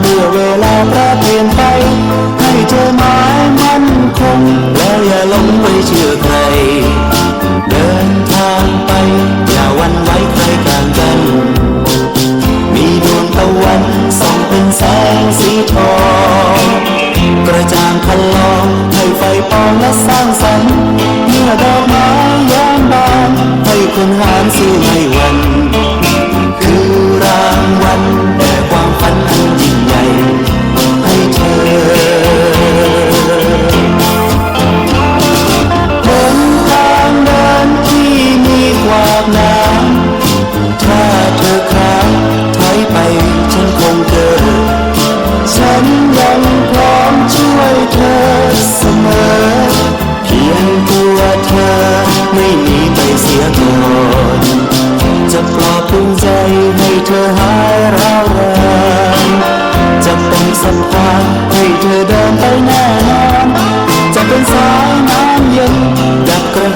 เมื่อเวลาแปรเปลี่ยนไป ให้เธอหมายมั่นคง แล้วอย่าหลงไปเชื่อใคร เดินทางไป อย่าหวันไหว้ใครกลางกัน มีดวงตะวันส่องเป็นแสงสีทองกระจ่างคันลองให้ไฟปองและสร้างสรรค์เมื่อดอกไม้ย้มบานให้คนหารสู้ให้วัน คือรางวัล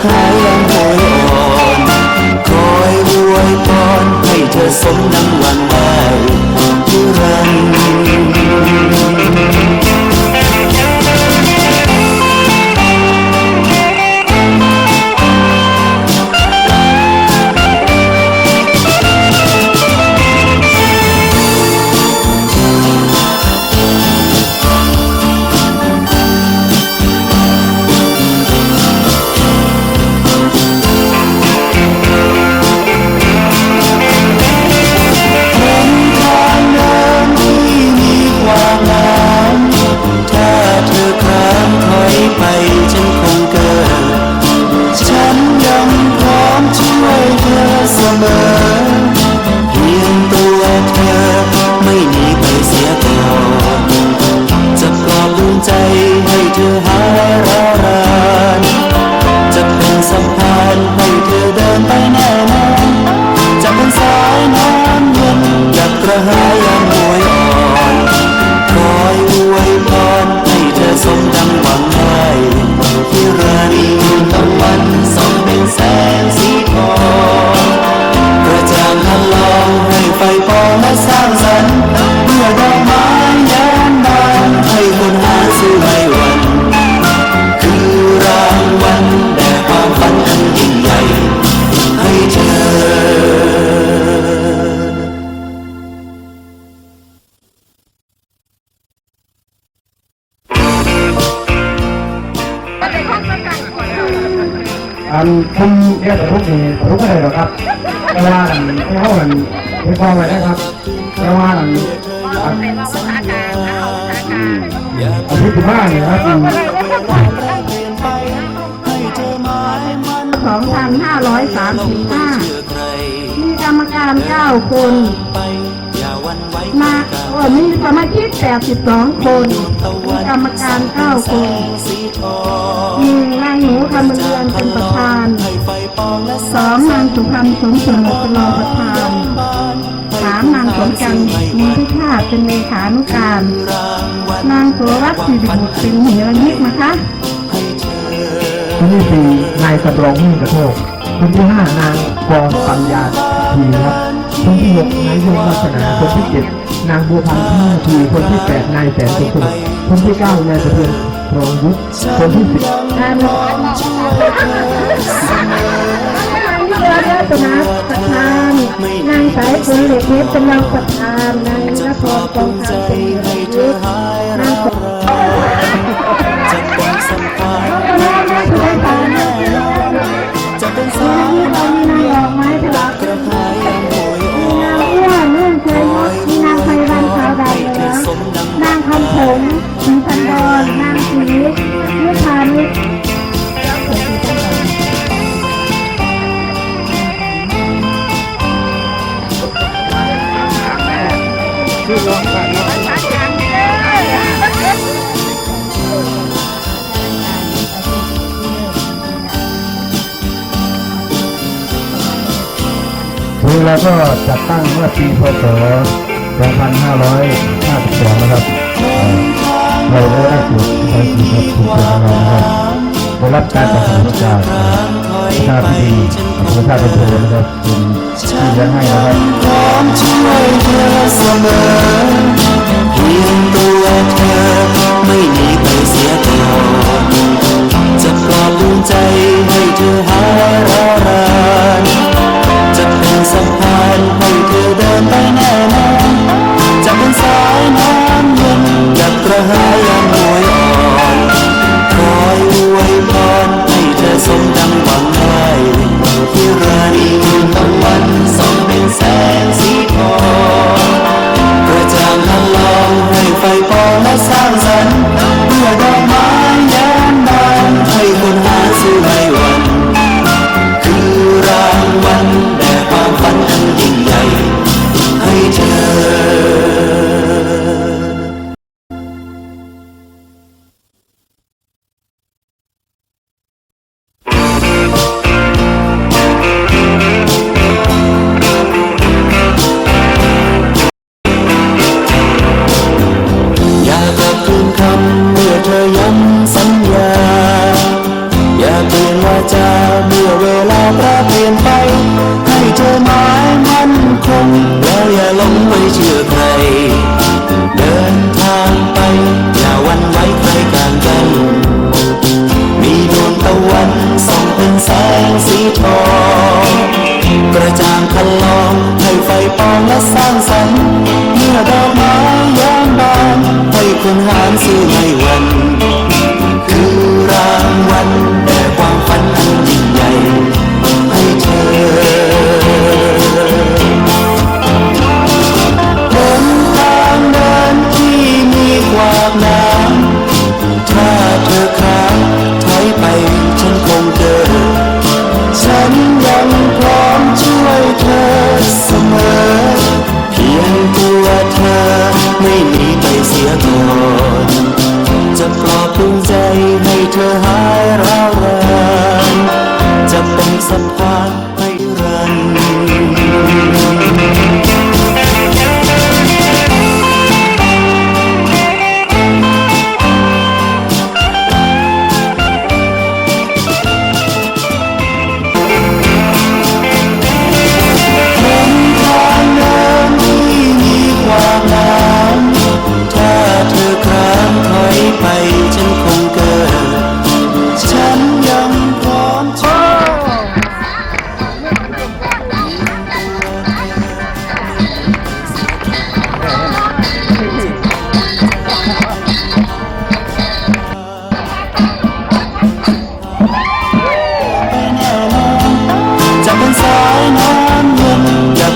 ดับกระหายยังโหยอ่อน คอยรวยพรให้เธอสมดังหวัง อันคุณเรียกทุกนี่ทุกไม่ได้หรอกครับแต่ว่าอันที่เขาอันที่พ่อไว้นะครับแต่ว่าอันอันอันที่สิบ้าเนี่ยครับสองพันห้าร้อยสามสิบห้ามีกรรมการเก้าคน มาเออมีสมาชิก82 คนมีกรรมการ 9 คน มีนางหนูคำเรือนเป็นประธานสองนางสุพรรณสมเสมเป็นรองประธานสามนางสมจันทร์มีพิชาเป็นเลขานุการ นางสุรัตน์สิริบุตรเป็นเหรยิกนะคะคนที่สี่นายสำรองมิ่งกระโทกคนที่ห้านางกองปัญญาทีครับ คนที่หกนายยงวัฒนาคนที่เจ็ดนางบัวพันธ์ท่าทีคนที่แปดนายแสนสุขุมคนที่เก้านายสะเทือนรองยุทธคนที่สิบนางนางยุทธรัตนาประธานนางสายฝนเหล็กเพชรเป็นรองประธานนางนครกองทัพเป็นเหล็กเพชรนางสม ทีเราก็จัดตั้งเมื่อปีพศ2552นะครับเอ่อเราได้รับเกียรติภารกิจครับถูกเกียรติเรานะครับได้รับการสนับสนุนจาก ชาติดีหรือชาติโทนะครับคุณที่จะให้นะครับพร้อมช่วยเธอเสมอเพียงตัวเธอไม่หนีไปเสียก่อจะปลอบใจให้เธอหาร้อน นหารสู้ในวัน ให้เธอหายร้าวรานจะเป็นสะพาน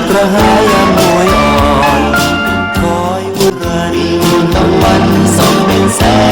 กระหายมวยอ่อนคอยอุรานีตะวันส่องเป็นแสง